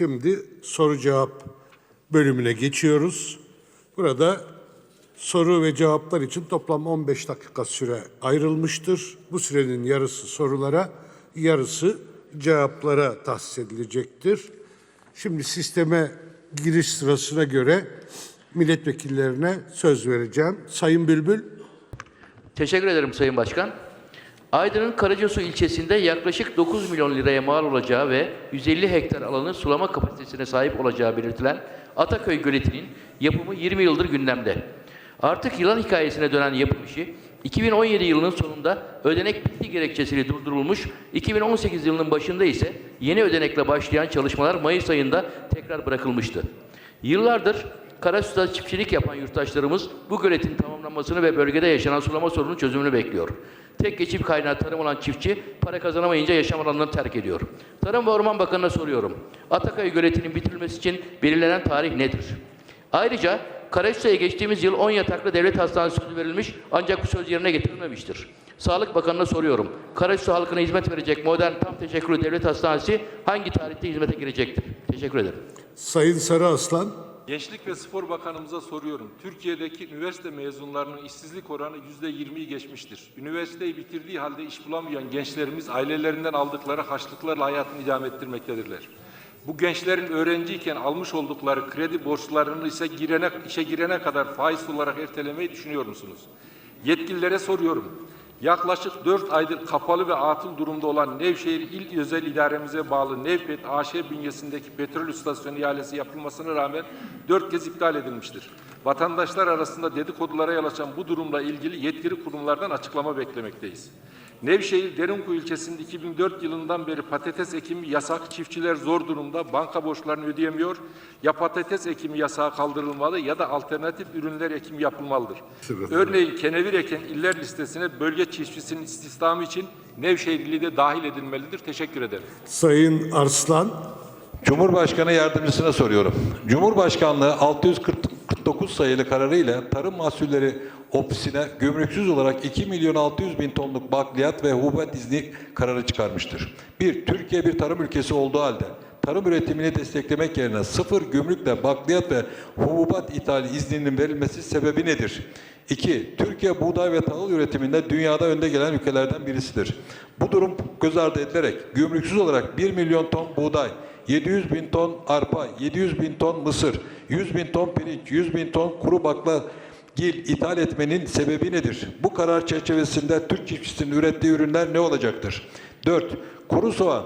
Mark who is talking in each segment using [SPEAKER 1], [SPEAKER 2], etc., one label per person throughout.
[SPEAKER 1] Şimdi soru cevap bölümüne geçiyoruz. Burada soru ve cevaplar için toplam 15 dakika süre ayrılmıştır. Bu sürenin yarısı sorulara, yarısı cevaplara tahsis edilecektir. Şimdi sisteme giriş sırasına göre milletvekillerine söz vereceğim. Sayın Bülbül.
[SPEAKER 2] Teşekkür ederim Sayın Başkan. Aydın'ın Karacasu ilçesinde yaklaşık 9 milyon liraya mal olacağı ve 150 hektar alanın sulama kapasitesine sahip olacağı belirtilen Ataköy Göleti'nin yapımı 20 yıldır gündemde. Artık yılan hikayesine dönen yapım işi 2017 yılının sonunda ödenek bitti gerekçesiyle durdurulmuş, 2018 yılının başında ise yeni ödenekle başlayan çalışmalar Mayıs ayında tekrar bırakılmıştı. Yıllardır Karasu'da çiftçilik yapan yurttaşlarımız bu göletin tamamlanmasını ve bölgede yaşanan sulama sorunun çözümünü bekliyor. Tek geçim kaynağı tarım olan çiftçi para kazanamayınca yaşam alanlarını terk ediyor. Tarım ve Orman Bakanı'na soruyorum. Ataköy göletinin bitirilmesi için belirlenen tarih nedir? Ayrıca Karasus'a geçtiğimiz yıl 10 yataklı devlet hastanesi sözü verilmiş ancak bu söz yerine getirilmemiştir. Sağlık Bakanı'na soruyorum. Karasus halkına hizmet verecek modern tam teşekküllü devlet hastanesi hangi tarihte hizmete girecektir? Teşekkür ederim.
[SPEAKER 1] Sayın Sarı Aslan.
[SPEAKER 3] Gençlik ve Spor Bakanımıza soruyorum. Türkiye'deki üniversite mezunlarının işsizlik oranı yüzde yirmiyi geçmiştir. Üniversiteyi bitirdiği halde iş bulamayan gençlerimiz ailelerinden aldıkları harçlıklarla hayatını idame ettirmektedirler. Bu gençlerin öğrenciyken almış oldukları kredi borçlarını ise girene, işe girene kadar faiz olarak ertelemeyi düşünüyor musunuz? Yetkililere soruyorum. Yaklaşık 4 aydır kapalı ve atıl durumda olan Nevşehir İl Özel İdaremize bağlı Nevpet AŞ bünyesindeki petrol istasyonu ihalesi yapılmasına rağmen 4 kez iptal edilmiştir. Vatandaşlar arasında dedikodulara yol açan bu durumla ilgili yetkili kurumlardan açıklama beklemekteyiz. Nevşehir Derinkuyu ilçesinde 2004 yılından beri patates ekimi yasak, çiftçiler zor durumda, banka borçlarını ödeyemiyor. Ya patates ekimi yasağı kaldırılmalı ya da alternatif ürünler ekimi yapılmalıdır. Örneğin kenevir eken iller listesine bölge çiftçisinin istihdamı için Nevşehir ili de dahil edilmelidir. Teşekkür ederim.
[SPEAKER 1] Sayın Arslan.
[SPEAKER 4] Cumhurbaşkanı yardımcısına soruyorum. Cumhurbaşkanlığı 649 sayılı kararıyla tarım mahsulleri ofisine gümrüksüz olarak 2 milyon 600 bin tonluk bakliyat ve hububat izni kararı çıkarmıştır. Bir, Türkiye bir tarım ülkesi olduğu halde tarım üretimini desteklemek yerine sıfır gümrükle bakliyat ve hububat ithali izninin verilmesi sebebi nedir? 2. Türkiye buğday ve tahıl üretiminde dünyada önde gelen ülkelerden birisidir. Bu durum göz ardı edilerek gümrüksüz olarak 1 milyon ton buğday, 700 bin ton arpa, 700 bin ton mısır, 100 bin ton pirinç, 100 bin ton kuru bakla gil ithal etmenin sebebi nedir? Bu karar çerçevesinde Türk çiftçisinin ürettiği ürünler ne olacaktır? 4. Kuru soğan,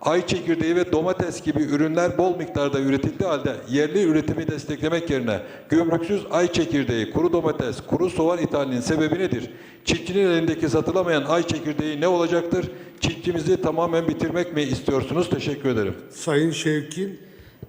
[SPEAKER 4] ay çekirdeği ve domates gibi ürünler bol miktarda üretildiği halde yerli üretimi desteklemek yerine gümrüksüz ay çekirdeği, kuru domates, kuru soğan ithalinin sebebi nedir? Çiftçinin elindeki satılamayan ay çekirdeği ne olacaktır? Çiftçimizi tamamen bitirmek mi istiyorsunuz? Teşekkür ederim.
[SPEAKER 1] Sayın Şevkin.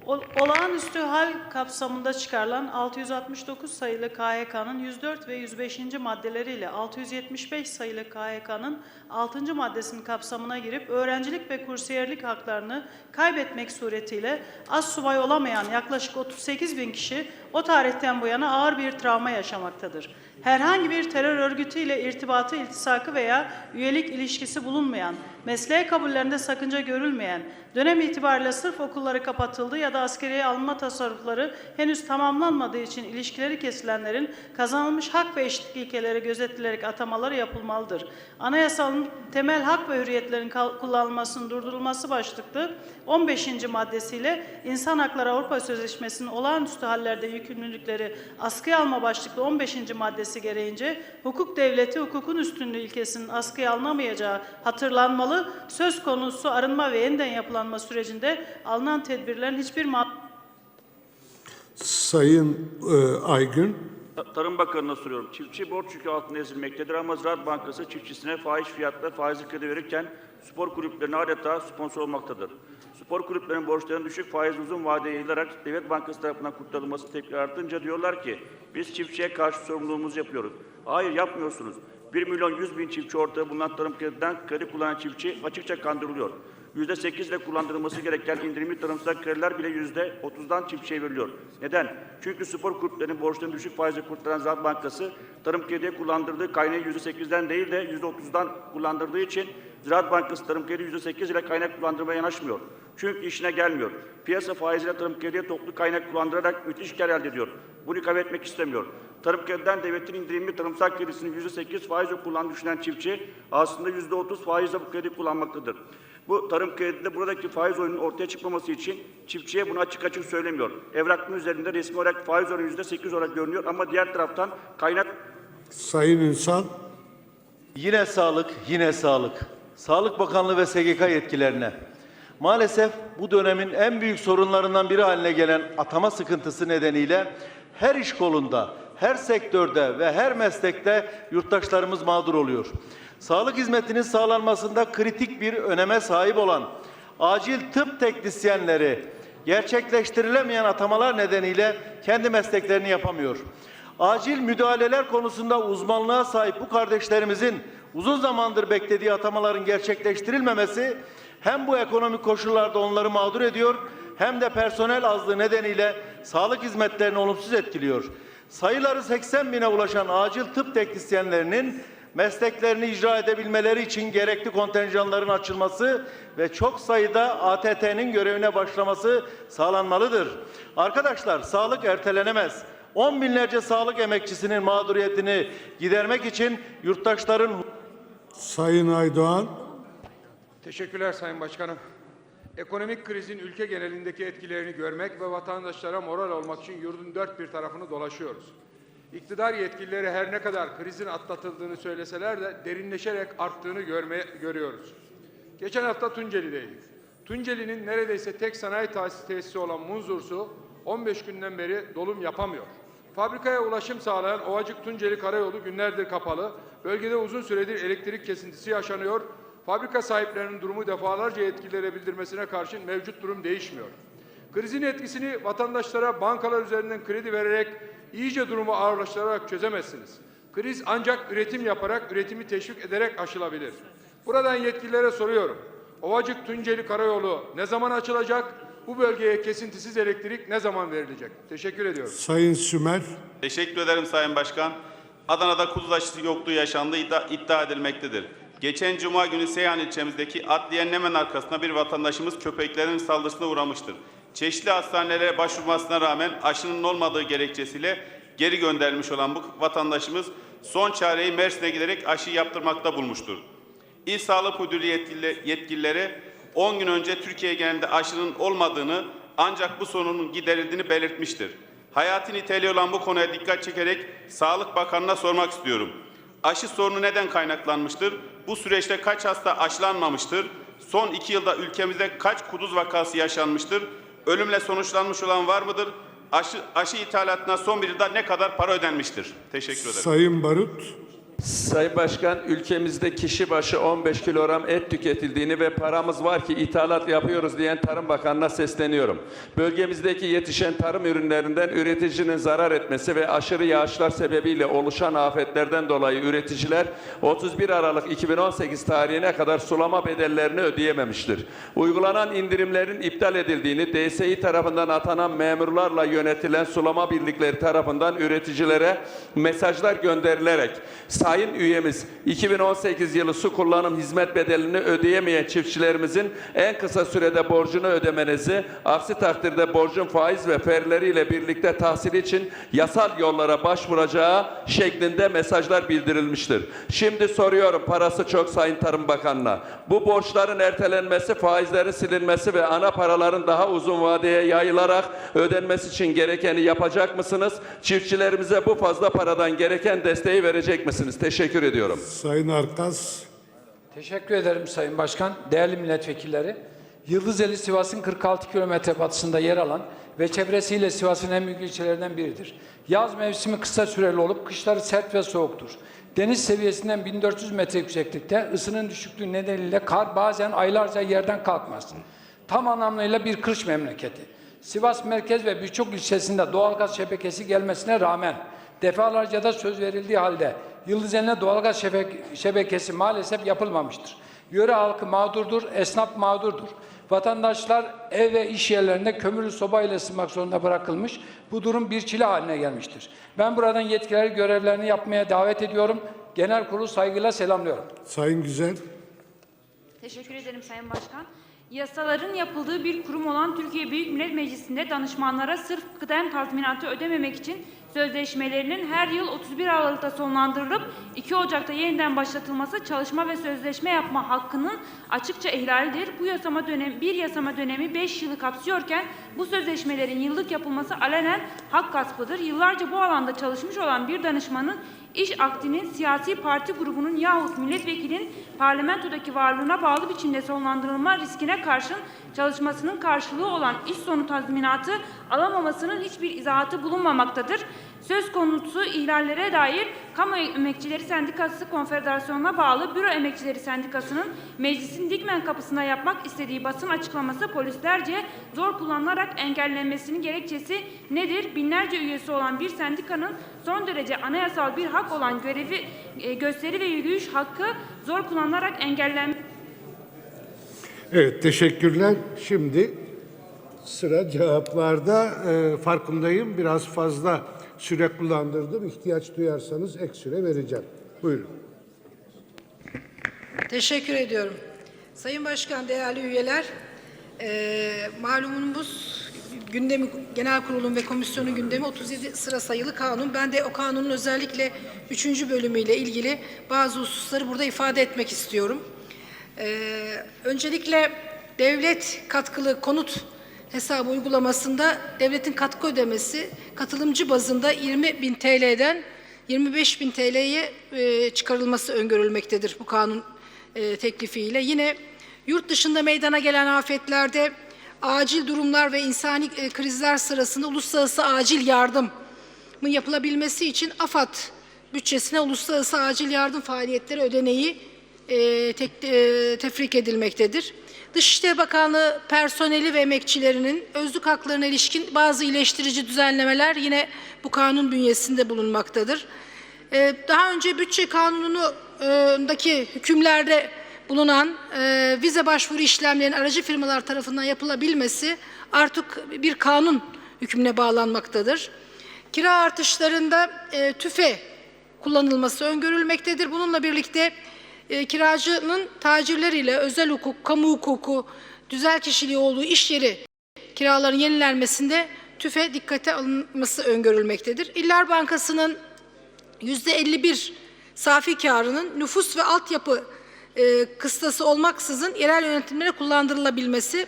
[SPEAKER 5] Ol- Olağanüstü hal kapsamında çıkarılan 669 sayılı KHK'nın 104 ve 105. maddeleriyle 675 sayılı KHK'nın 6. maddesinin kapsamına girip öğrencilik ve kursiyerlik haklarını kaybetmek suretiyle az subay olamayan yaklaşık 38 bin kişi o tarihten bu yana ağır bir travma yaşamaktadır. Herhangi bir terör örgütüyle irtibatı, iltisakı veya üyelik ilişkisi bulunmayan, mesleğe kabullerinde sakınca görülmeyen, dönem itibariyle sırf okulları kapatıldı ya da askeriye alınma tasarrufları henüz tamamlanmadığı için ilişkileri kesilenlerin kazanılmış hak ve eşitlik ilkeleri gözetilerek atamaları yapılmalıdır. Anayasanın temel hak ve hürriyetlerin kullanılmasının durdurulması başlıklı 15. maddesiyle İnsan Hakları Avrupa Sözleşmesi'nin olağanüstü hallerde yükümlülükleri askıya alma başlıklı 15. maddesi gereğince hukuk devleti hukukun üstünlüğü ilkesinin askıya alınamayacağı hatırlanmalı. Söz konusu arınma ve yeniden yapılanma sürecinde alınan tedbirlerin hiçbir
[SPEAKER 1] Sayın e, Aygün.
[SPEAKER 6] Ta- Tarım Bakanı'na soruyorum. Çiftçi borç yükü altında ezilmektedir ama Ziraat Bankası çiftçisine fahiş fiyatla faizli kredi verirken spor kulüplerine adeta sponsor olmaktadır. Spor kulüplerinin borçlarının düşük faiz uzun vadeye yayılarak Devlet Bankası tarafından kurtarılması tepki artınca diyorlar ki biz çiftçiye karşı sorumluluğumuzu yapıyoruz. Hayır yapmıyorsunuz. 1 milyon 100 bin çiftçi ortaya bulunan tarım krediden kredi kullanan çiftçi açıkça kandırılıyor. %8 ile kullandırılması gereken indirimli tarımsal krediler bile %30'dan çiftçiye veriliyor. Neden? Çünkü spor kulüplerinin borçlarını düşük faizle kurtaran Ziraat Bankası tarım krediye kullandırdığı kaynağı %8'den değil de %30'dan kullandırdığı için Ziraat Bankası tarım kredi %8 ile kaynak kullandırmaya yanaşmıyor. Çünkü işine gelmiyor. Piyasa faiziyle tarım krediye toplu kaynak kullandırarak müthiş kar elde ediyor. Bunu kaybetmek istemiyor. Tarım krediden devletin indirimli tarımsal kredisini %8 faizle kullan düşünen çiftçi aslında %30 faizle bu kredi kullanmaktadır. Bu tarım kredide buradaki faiz oyunun ortaya çıkmaması için çiftçiye bunu açık açık söylemiyor. Evrakın üzerinde resmi olarak faiz oranı %8 olarak görünüyor ama diğer taraftan kaynak
[SPEAKER 1] Sayın Ünsal,
[SPEAKER 7] Yine sağlık, yine sağlık. Sağlık Bakanlığı ve SGK yetkilerine. Maalesef bu dönemin en büyük sorunlarından biri haline gelen atama sıkıntısı nedeniyle her iş kolunda, her sektörde ve her meslekte yurttaşlarımız mağdur oluyor. Sağlık hizmetinin sağlanmasında kritik bir öneme sahip olan acil tıp teknisyenleri gerçekleştirilemeyen atamalar nedeniyle kendi mesleklerini yapamıyor. Acil müdahaleler konusunda uzmanlığa sahip bu kardeşlerimizin uzun zamandır beklediği atamaların gerçekleştirilmemesi hem bu ekonomik koşullarda onları mağdur ediyor hem de personel azlığı nedeniyle sağlık hizmetlerini olumsuz etkiliyor. Sayıları 80 bine ulaşan acil tıp teknisyenlerinin mesleklerini icra edebilmeleri için gerekli kontenjanların açılması ve çok sayıda ATT'nin görevine başlaması sağlanmalıdır. Arkadaşlar sağlık ertelenemez. On binlerce sağlık emekçisinin mağduriyetini gidermek için yurttaşların
[SPEAKER 1] Sayın Aydoğan,
[SPEAKER 8] Teşekkürler Sayın Başkanım. Ekonomik krizin ülke genelindeki etkilerini görmek ve vatandaşlara moral olmak için yurdun dört bir tarafını dolaşıyoruz. İktidar yetkilileri her ne kadar krizin atlatıldığını söyleseler de derinleşerek arttığını görmeye, görüyoruz. Geçen hafta Tunceli'deydik. Tunceli'nin neredeyse tek sanayi tesis- tesisi olan Munzursu 15 günden beri dolum yapamıyor. Fabrikaya ulaşım sağlayan Ovacık Tunceli Karayolu günlerdir kapalı. Bölgede uzun süredir elektrik kesintisi yaşanıyor. Fabrika sahiplerinin durumu defalarca yetkililere bildirmesine karşın mevcut durum değişmiyor. Krizin etkisini vatandaşlara bankalar üzerinden kredi vererek iyice durumu ağırlaştırarak çözemezsiniz. Kriz ancak üretim yaparak, üretimi teşvik ederek aşılabilir. Buradan yetkililere soruyorum. Ovacık Tunceli Karayolu ne zaman açılacak? Bu bölgeye kesintisiz elektrik ne zaman verilecek? Teşekkür ediyorum.
[SPEAKER 1] Sayın Sümer,
[SPEAKER 9] Teşekkür ederim Sayın Başkan. Adana'da kuduz aşısı yokluğu yaşandığı iddia, iddia edilmektedir. Geçen Cuma günü Seyhan ilçemizdeki adliyenin hemen arkasında bir vatandaşımız köpeklerin saldırısına uğramıştır. Çeşitli hastanelere başvurmasına rağmen aşının olmadığı gerekçesiyle geri gönderilmiş olan bu vatandaşımız son çareyi Mersin'e giderek aşı yaptırmakta bulmuştur. İl Sağlık Müdürlüğü yetkili- yetkilileri 10 gün önce Türkiye genelinde aşının olmadığını ancak bu sorunun giderildiğini belirtmiştir. Hayati niteliği olan bu konuya dikkat çekerek Sağlık Bakanı'na sormak istiyorum. Aşı sorunu neden kaynaklanmıştır? Bu süreçte kaç hasta aşılanmamıştır? Son iki yılda ülkemizde kaç kuduz vakası yaşanmıştır? Ölümle sonuçlanmış olan var mıdır? Aşı, aşı ithalatına son bir yılda ne kadar para ödenmiştir? Teşekkür ederim.
[SPEAKER 1] Sayın Barut,
[SPEAKER 10] Sayın Başkan, ülkemizde kişi başı 15 kilogram et tüketildiğini ve paramız var ki ithalat yapıyoruz diyen Tarım Bakanı'na sesleniyorum. Bölgemizdeki yetişen tarım ürünlerinden üreticinin zarar etmesi ve aşırı yağışlar sebebiyle oluşan afetlerden dolayı üreticiler 31 Aralık 2018 tarihine kadar sulama bedellerini ödeyememiştir. Uygulanan indirimlerin iptal edildiğini, DSİ tarafından atanan memurlarla yönetilen sulama birlikleri tarafından üreticilere mesajlar gönderilerek Sayın üyemiz 2018 yılı su kullanım hizmet bedelini ödeyemeyen çiftçilerimizin en kısa sürede borcunu ödemenizi, aksi takdirde borcun faiz ve ferleriyle birlikte tahsil için yasal yollara başvuracağı şeklinde mesajlar bildirilmiştir. Şimdi soruyorum parası çok Sayın Tarım Bakanı'na. Bu borçların ertelenmesi, faizlerin silinmesi ve ana paraların daha uzun vadeye yayılarak ödenmesi için gerekeni yapacak mısınız? Çiftçilerimize bu fazla paradan gereken desteği verecek misiniz? Teşekkür ediyorum.
[SPEAKER 1] Sayın Arkas,
[SPEAKER 11] Teşekkür ederim Sayın Başkan, değerli milletvekilleri. Yıldızeli Sivas'ın 46 kilometre batısında yer alan ve çevresiyle Sivas'ın en büyük ilçelerinden biridir. Yaz mevsimi kısa süreli olup kışları sert ve soğuktur. Deniz seviyesinden 1400 metre yükseklikte ısının düşüklüğü nedeniyle kar bazen aylarca yerden kalkmaz. Tam anlamıyla bir kış memleketi. Sivas merkez ve birçok ilçesinde doğalgaz şebekesi gelmesine rağmen defalarca da söz verildiği halde Yıldızeli'ne doğalgaz şebek- şebekesi maalesef yapılmamıştır. Yöre halkı mağdurdur, esnaf mağdurdur. Vatandaşlar ev ve iş yerlerinde kömürlü sobayla ısınmak zorunda bırakılmış. Bu durum bir çile haline gelmiştir. Ben buradan yetkilileri görevlerini yapmaya davet ediyorum. Genel kurulu saygıyla selamlıyorum.
[SPEAKER 1] Sayın Güzel,
[SPEAKER 12] Teşekkür ederim Sayın Başkan. Yasaların yapıldığı bir kurum olan Türkiye Büyük Millet Meclisi'nde danışmanlara sırf kıdem tazminatı ödememek için sözleşmelerinin her yıl 31 Aralık'ta sonlandırılıp 2 Ocak'ta yeniden başlatılması çalışma ve sözleşme yapma hakkının açıkça ihlalidir. Bu yasama dönemi, bir yasama dönemi 5 yılı kapsıyorken bu sözleşmelerin yıllık yapılması alenen hak gaspıdır. Yıllarca bu alanda çalışmış olan bir danışmanın iş akdinin siyasi parti grubunun yahut milletvekilinin parlamentodaki varlığına bağlı biçimde sonlandırılma riskine karşın çalışmasının karşılığı olan iş sonu tazminatı alamamasının hiçbir izahatı bulunmamaktadır. Söz konusu ihlallere dair Kamu Emekçileri Sendikası Konfederasyonu'na bağlı Büro Emekçileri Sendikası'nın meclisin Dikmen kapısına yapmak istediği basın açıklaması polislerce zor kullanılarak engellenmesinin gerekçesi nedir? Binlerce üyesi olan bir sendikanın son derece anayasal bir hak olan görevi, e, gösteri ve yürüyüş hakkı zor kullanılarak engellenmesi
[SPEAKER 1] Evet, teşekkürler. Şimdi sıra cevaplarda. Ee, farkındayım, biraz fazla süre kullandırdım. İhtiyaç duyarsanız ek süre vereceğim. Buyurun.
[SPEAKER 13] Teşekkür ediyorum. Sayın Başkan, değerli üyeler, eee malumunuz gündemi, genel kurulun ve komisyonun gündemi 37 sıra sayılı kanun. Ben de o kanunun özellikle 3. bölümüyle ilgili bazı hususları burada ifade etmek istiyorum. Eee, öncelikle devlet katkılı konut hesabı uygulamasında devletin katkı ödemesi katılımcı bazında 20 bin TL'den 25 bin TL'ye e, çıkarılması öngörülmektedir bu kanun e, teklifiyle. Yine yurt dışında meydana gelen afetlerde acil durumlar ve insani e, krizler sırasında uluslararası acil yardımın yapılabilmesi için AFAD bütçesine uluslararası acil yardım faaliyetleri ödeneği e, tek, e, tefrik edilmektedir. Dışişleri Bakanlığı personeli ve emekçilerinin özlük haklarına ilişkin bazı iyileştirici düzenlemeler yine bu kanun bünyesinde bulunmaktadır. Ee, Daha önce bütçe kanunundaki hükümlerde bulunan e, vize başvuru işlemlerinin aracı firmalar tarafından yapılabilmesi artık bir kanun hükmüne bağlanmaktadır. Kira artışlarında e, tüfe kullanılması öngörülmektedir. Bununla birlikte e, kiracının tacirleriyle özel hukuk, kamu hukuku, düzel kişiliği olduğu iş yeri kiraların yenilenmesinde tüfe dikkate alınması öngörülmektedir. İller Bankası'nın yüzde 51 safi karının nüfus ve altyapı e, kıstası olmaksızın yerel yönetimlere kullandırılabilmesi,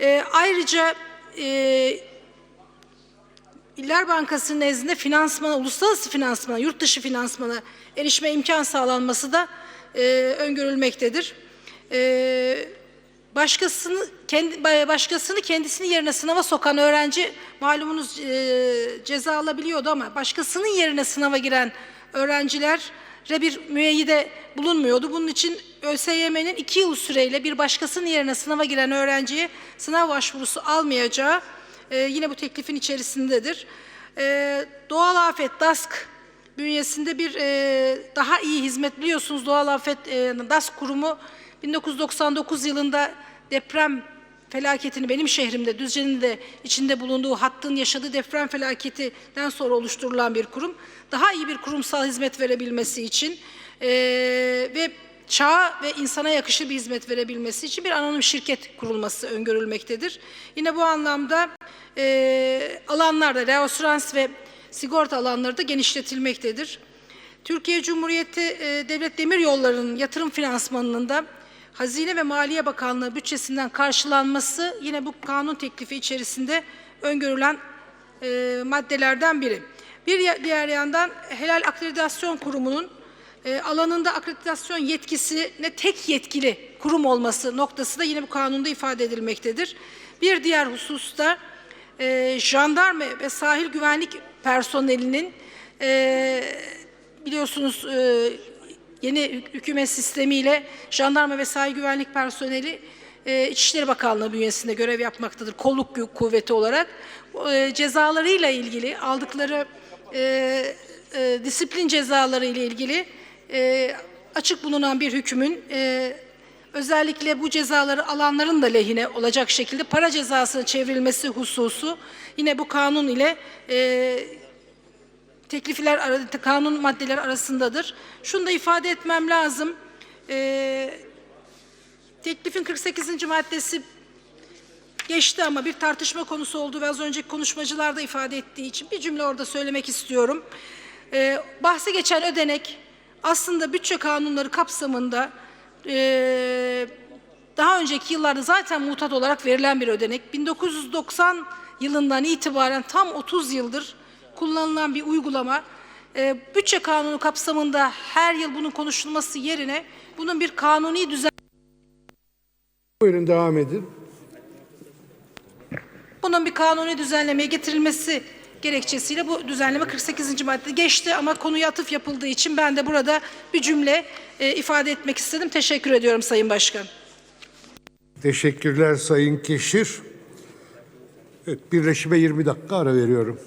[SPEAKER 13] e, ayrıca e, İller Bankası nezdinde finansmana, uluslararası finansmana, yurt dışı finansmana erişme imkan sağlanması da e, öngörülmektedir. E, başkasını kendi başkasını kendisinin yerine sınava sokan öğrenci malumunuz e, ceza alabiliyordu ama başkasının yerine sınava giren öğrencilere bir müeyyide bulunmuyordu. Bunun için ÖSYM'nin iki yıl süreyle bir başkasının yerine sınava giren öğrenciye sınav başvurusu almayacağı e, yine bu teklifin içerisindedir. E, doğal afet DASK bünyesinde bir e, daha iyi hizmet biliyorsunuz Doğal Afet e, DASK kurumu 1999 yılında deprem felaketini benim şehrimde Düzce'nin de içinde bulunduğu hattın yaşadığı deprem felaketinden sonra oluşturulan bir kurum. Daha iyi bir kurumsal hizmet verebilmesi için e, ve çağa ve insana yakışır bir hizmet verebilmesi için bir anonim şirket kurulması öngörülmektedir. Yine bu anlamda e, alanlarda reasurans ve sigorta alanları da genişletilmektedir. Türkiye Cumhuriyeti e, Devlet Demiryolları'nın yatırım finansmanının da Hazine ve Maliye Bakanlığı bütçesinden karşılanması yine bu kanun teklifi içerisinde öngörülen e, maddelerden biri. Bir diğer yandan Helal Akreditasyon Kurumu'nun e, alanında akreditasyon yetkisine tek yetkili kurum olması noktası da yine bu kanunda ifade edilmektedir. Bir diğer hususta e, jandarma ve sahil güvenlik personelinin e, biliyorsunuz e, yeni hük- hükümet sistemiyle jandarma ve sahil güvenlik personeli e, İçişleri Bakanlığı bünyesinde görev yapmaktadır kolluk kuvveti olarak. E, cezalarıyla ilgili aldıkları e, e, disiplin cezaları ile ilgili e, açık bulunan bir hükümün e, özellikle bu cezaları alanların da lehine olacak şekilde para cezasına çevrilmesi hususu yine bu kanun ile e, teklifler, kanun maddeleri arasındadır. Şunu da ifade etmem lazım. E, teklifin 48. maddesi geçti ama bir tartışma konusu oldu ve az önceki konuşmacılar da ifade ettiği için bir cümle orada söylemek istiyorum. Ee, bahsi geçen ödenek aslında bütçe kanunları kapsamında ee, daha önceki yıllarda zaten mutat olarak verilen bir ödenek. 1990 yılından itibaren tam 30 yıldır kullanılan bir uygulama. Ee, bütçe kanunu kapsamında her yıl bunun konuşulması yerine bunun bir kanuni düzen
[SPEAKER 1] Buyurun devam edin.
[SPEAKER 13] Bunun bir kanuni düzenlemeye getirilmesi gerekçesiyle bu düzenleme 48. madde geçti ama konuya atıf yapıldığı için ben de burada bir cümle e, ifade etmek istedim. Teşekkür ediyorum Sayın Başkan.
[SPEAKER 1] Teşekkürler Sayın Keşir. Birleşime 20 dakika ara veriyorum.